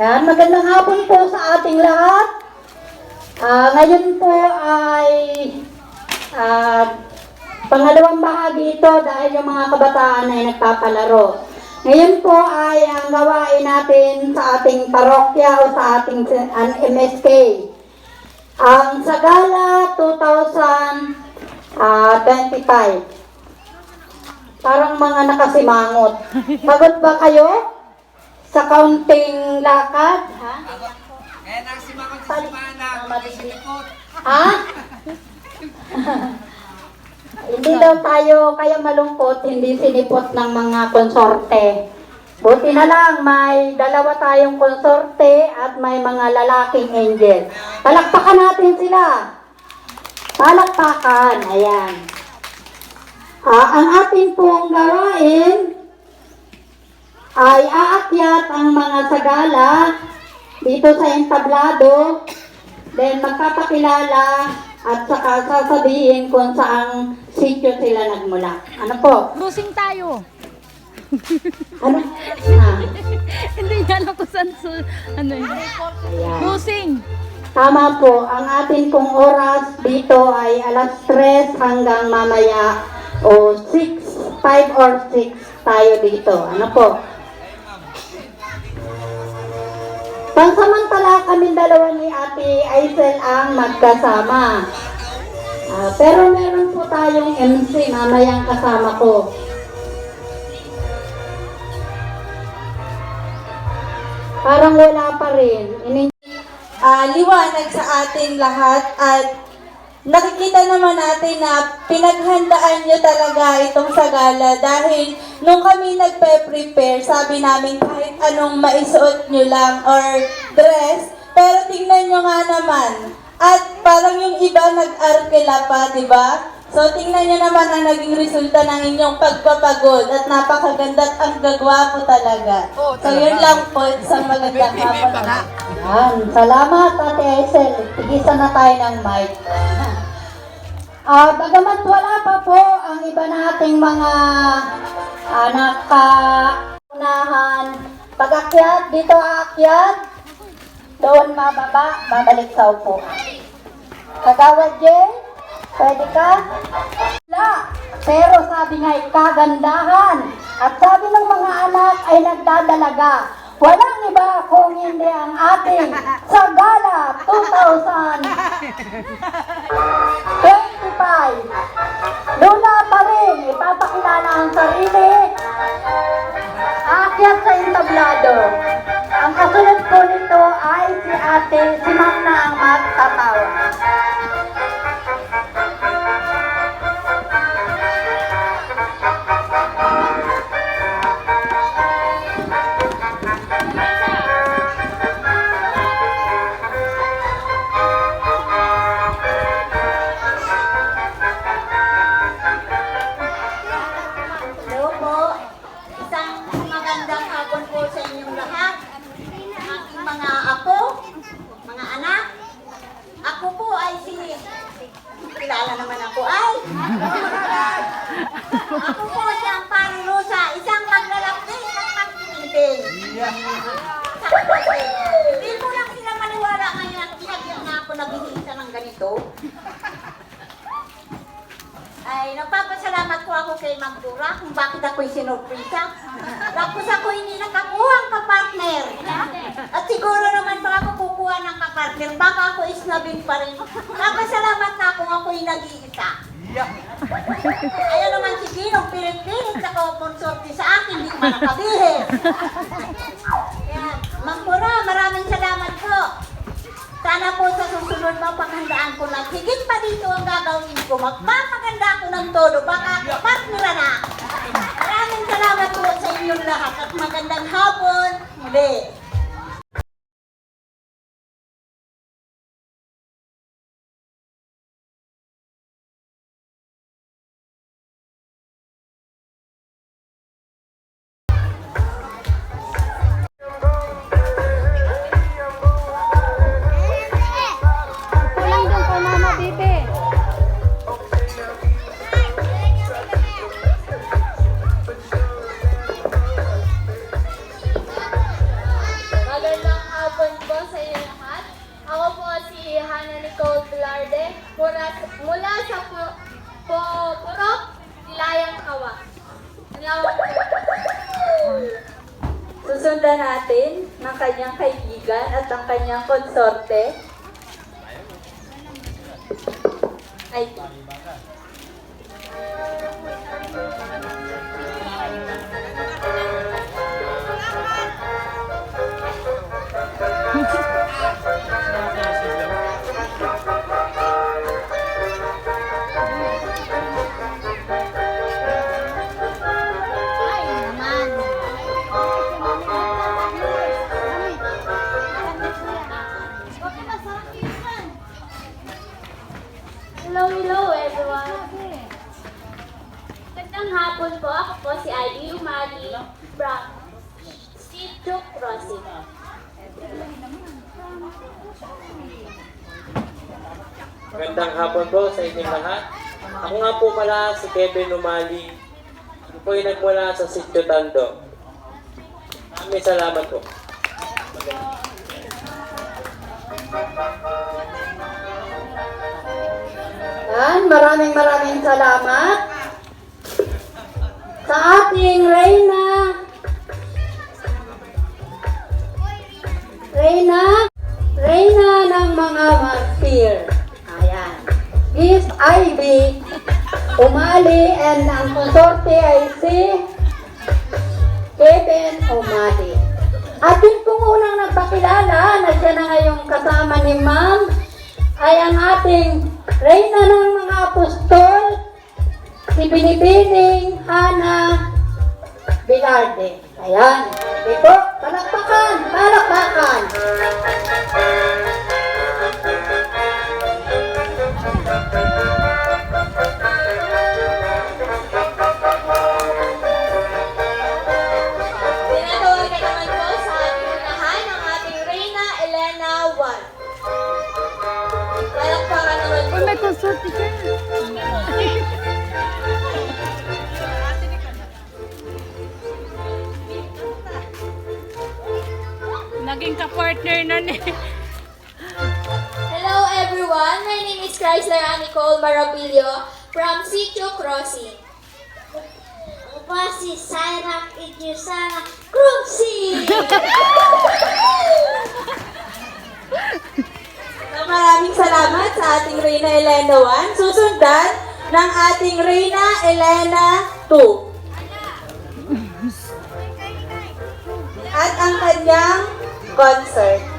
Yan, magandang hapon po sa ating lahat. Ah, ngayon po ay ah, pangalawang bahagi ito dahil yung mga kabataan ay nagpapalaro. Ngayon po ay ang gawain natin sa ating parokya o sa ating an MSK. Ang Sagala 2025. Parang mga nakasimangot. Pagod ba kayo? Sa kaunting lakad? Ha? Eh, nagsimangon sa simana, malilikot. Ha? hindi daw tayo kaya malungkot, hindi sinipot ng mga konsorte. Buti na lang, may dalawa tayong konsorte at may mga lalaking angel. Palakpakan natin sila. Palakpakan, ayan. Ah, ang ating pong gawain ay aakyat ang mga sagala dito sa entablado, then magpapakilala at saka sasabihin kung saang sityo sila nagmula. Ano po? Cruising tayo. Ano? Ah, Hindi niya alam kung saan su, ano yun. Cruising. Tama po, ang atin pong oras dito ay alas 3 hanggang mamaya o 6, 5 or 6 tayo dito. Ano po? Pansamantala kami dalawa ni Ate Aisel ang magkasama. Ah, pero meron po tayong MC mamayang kasama ko. Parang wala pa rin. Ini- ah, liwanag sa ating lahat at nakikita naman natin na pinaghandaan nyo talaga itong sagala dahil nung kami nagpe-prepare, sabi namin kahit anong maisuot nyo lang or dress, pero tingnan nyo nga naman. At parang yung iba nag-arkela pa, di ba? So, tingnan nyo naman ang naging resulta ng inyong pagpapagod at napakaganda at ang gagwapo talaga. So, yun lang po, isang magandang hapon. Yan. Salamat, Ate Aisel. Tigisan na tayo ng mic. Ah, bagamat wala pa po ang iba nating mga ah, nakaunahan. Pag-akyat, dito aakyat. Doon mababa, babalik sa upo. Kagawad Jen, pwede ka? Wala. Pero sabi nga, kagandahan. At sabi ng mga anak ay nagdadalaga. Walang iba kung hindi ang ating Sagala 2025. Luna pa rin, ipapakilala ang sarili. Akyat sa entablado. Ang kasunod ko nito ay si ate, si ma'am na ang magtatawa. Kilala naman ako ay. Ako po si Amparo Rosa, isang maglalaki at magtitintin. Hindi mo lang sila maniwala ngayon at pinagyan na ako nag-iisa ng ganito. Ay, nagpapasalamat po ako kay Magdura kung bakit ako'y sinurprisa. Tapos ako hindi nakakuha ang kapartner. At siguro naman pag ako kukuha ng kapartner, baka ako isnabin pa rin. Napasalamat na ako'y nag-iisa. Ayaw naman si Ginong pilit-pilit na konsorte sa akin, hindi man nakabihis. Yan. Magdura, maraming salamat po. Sana po sa susunod mapaghandaan ko na higit pa dito ang gagawin ko. Magpapaganda ako ng todo. Baka partnera na. Maraming salamat po sa inyong lahat at magandang hapon. Muli. Kanyang kaibigan at ang kanyang konsorte. Po sa inyong lahat. Ako nga po pala si Kevin Umali. Ako po ay nagmula sa Sitio Tando. Maraming salamat po. Yan, maraming maraming salamat sa ating. Reyna, Reyna and ang konsorte ay si Kevin Umali. Atin pong unang nagpakilala na siya na ngayong kasama ni Ma'am ay ang ating Reyna ng mga apostol, si Binibining Hana Bilarde. Ayan. Sige po, palakpakan, palakpakan. Siya. Naging ka-partner na ni. Hello everyone, my name is Chrysler Nicole Marabilio from Sitio Crossing. Ako si Syra Idrisana Cruxy! maraming salamat sa ating Reyna Elena 1. Susundan ng ating Reyna Elena 2. At ang kanyang concert.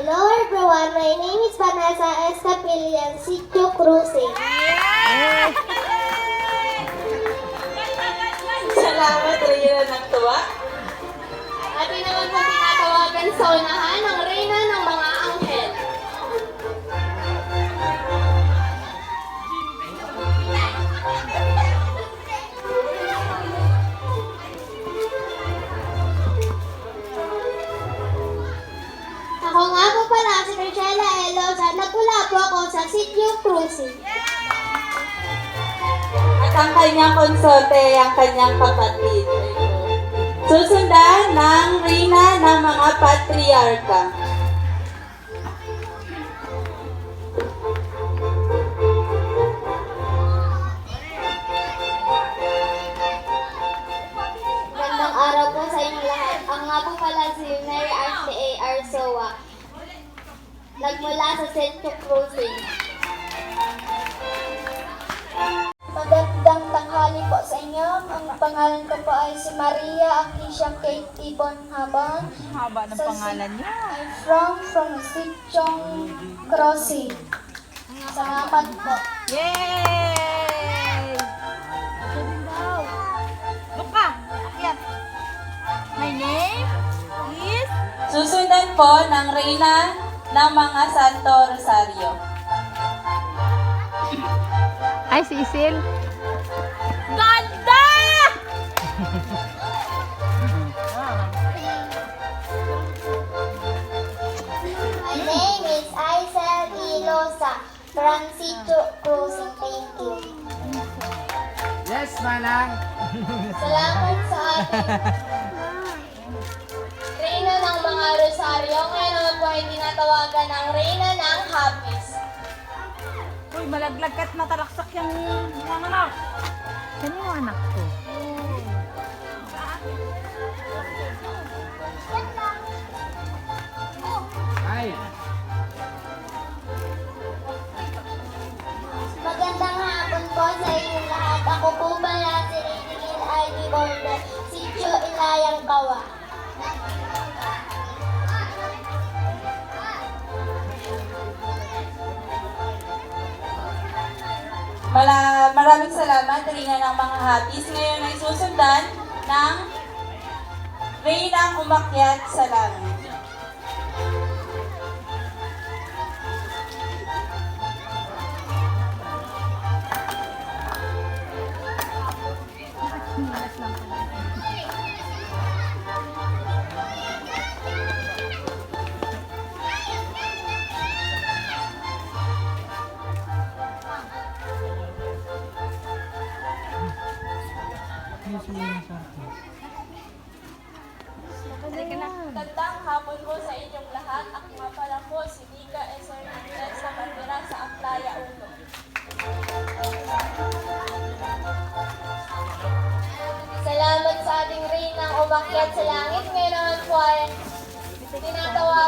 Hello everyone, my name is Vanessa Escapilian, Sitio Cruising. Salamat, Reyna ng tuwa. Atin naman po tinatawagan sa unahan ng Cruising. At ang kanyang konsorte ang kanyang kapatid. Susundan ng Rina ng mga Patriarka. Magandang araw po sa inyong lahat. Ang nga po pala si Mary RCA Arsoa. Nagmula sa Sitio Cruising. Po sa inyo. Ang pangalan ko po ay si Maria Acacia Kate Ibon Habon. Haba ng pangalan niya. I'm from from Sitchong Crossing. Salamat po. Yay! Luka, akyat. My name is... Susundan po ng Reyna ng mga Santo Rosario. Ay, si Isil. Ganda! My name is Aisel Ilosa from Sitio Cruising. Thank you. Yes, Manang. Salamat sa ating Reyna ng mga Rosario. Ngayon naman po ay tinatawagan ng Reyna ng Happis. Uy, malaglag ka't matalaksak yung mga anak. Yan yung anak ko. Ay. Magandang hapon po sa inyong lahat. Ako po pala si Sitio Ilayang Kawa. Mala, maraming salamat, Rina ng mga hapis. Ngayon ay susundan ng Reynang umakyat sa langit.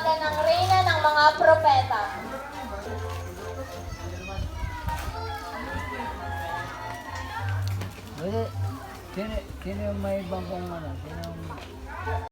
Tinatawagan ng Reyna ng mga propeta. Sino, sino may bangkong ano? Sino